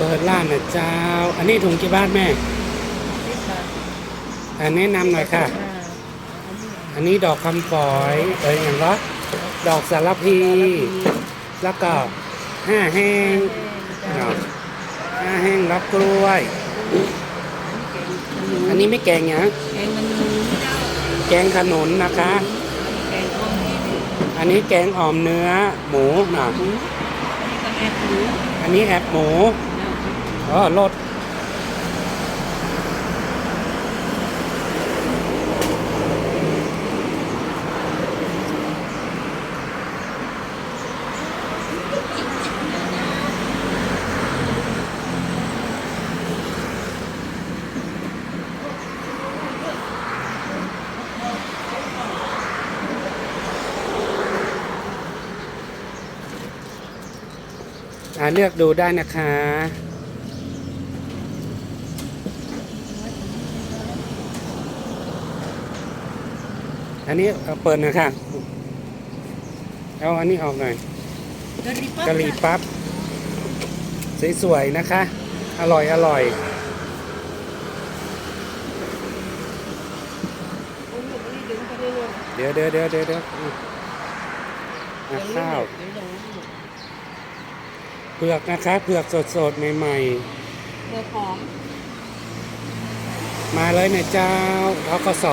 ปิดร้านนะเจ้า อันนี้ถุงกี่บาทแม่อันแนะนำหน่อยค่ะ อันนี้ดอกคำฝอยเอ้ยอย่างละดอกสารพี แล้วก็ห้าแห้งห้าแห้งรับกล้วย อันนี้ไม่แกงหยังแกงมันหมูเจ้าแกงขนุนนะคะ อันนี้แกงอ่อมเนื้อหมูนะหนออันนี้แอบหมู อ๋อรสอ่าเลือกดูได้นะคะ อันนี้เอาเปิดหนะคะเอาอันนี้ออกหน่อยกะหรี่ปั๊บกะหรี่ปั๊บสวยๆนะคะ อร่อยอร่อยโอ้ยมันนี่ดึงไปเรื่อยๆเดี๋ยวเดี๋ยวเดี๋ยวเดี๋ยวเดี๋ยวอืมอะข้าวเดี๋ยวลงเผือกนะคะเผือกสดๆใหม่เดี๋ยวหอมๆมาเลยนะเจ้าทกส